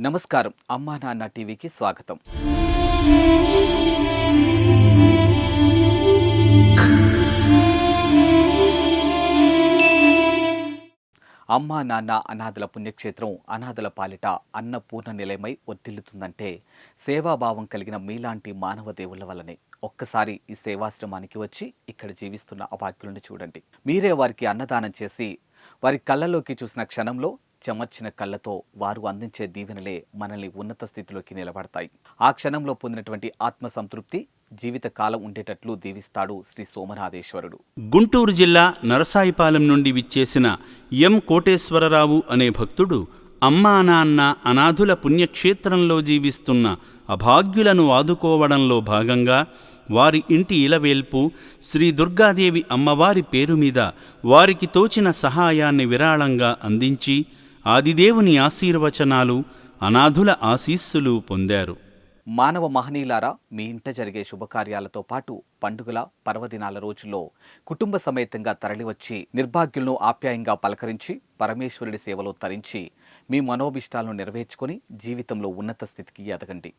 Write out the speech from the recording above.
నమస్కారం. అమ్మా నాన్న టీవీకి స్వాగతం. అమ్మా నాన్న అనాథల పుణ్యక్షేత్రం అనాథల పాలిట అన్నపూర్ణ నిలయమై వర్దిల్లుతుందంటే సేవాభావం కలిగిన మీలాంటి మానవ దేవుళ్ళ వల్లనే. ఒక్కసారి ఈ సేవాశ్రమానికి వచ్చి ఇక్కడ జీవిస్తున్న అభాగ్యులను చూడండి. మీరే వారికి అన్నదానం చేసి వారి కళ్ళలోకి చూసిన క్షణంలో చెమర్చిన కళ్ళతో వారు అందించే దీవెనలే మనల్ని ఉన్నత స్థితిలోకి నిలబడతాయి. ఆ క్షణంలో పొందినటువంటి ఆత్మ సంతృప్తి ఉండేటట్లు దీవిస్తాడు శ్రీ సోమనాథేశ్వరుడు. గుంటూరు జిల్లా నరసాయిపాలెం నుండి విచ్చేసిన ఎం కోటేశ్వరరావు అనే భక్తుడు అమ్మా నాన్న అనాథుల పుణ్యక్షేత్రంలో జీవిస్తున్న అభాగ్యులను ఆదుకోవడంలో భాగంగా వారి ఇంటి ఇలవేల్పు శ్రీ దుర్గాదేవి అమ్మవారి పేరు మీద వారికి తోచిన సహాయాన్ని విరాళంగా అందించి ఆదిదేవుని ఆశీర్వచనాలు అనాథుల ఆశీస్సులు పొందారు. మానవ మహనీయులారా మీ ఇంట జరిగే శుభకార్యాలతో పాటు పండుగల పర్వదినాల రోజుల్లో కుటుంబ సమేతంగా తరలివచ్చి నిర్భాగ్యులను ఆప్యాయంగా పలకరించి పరమేశ్వరుడి సేవలో తరించి మీ మనోభిష్టాలను నెరవేర్చుకొని జీవితంలో ఉన్నత స్థితికి ఎదగండి.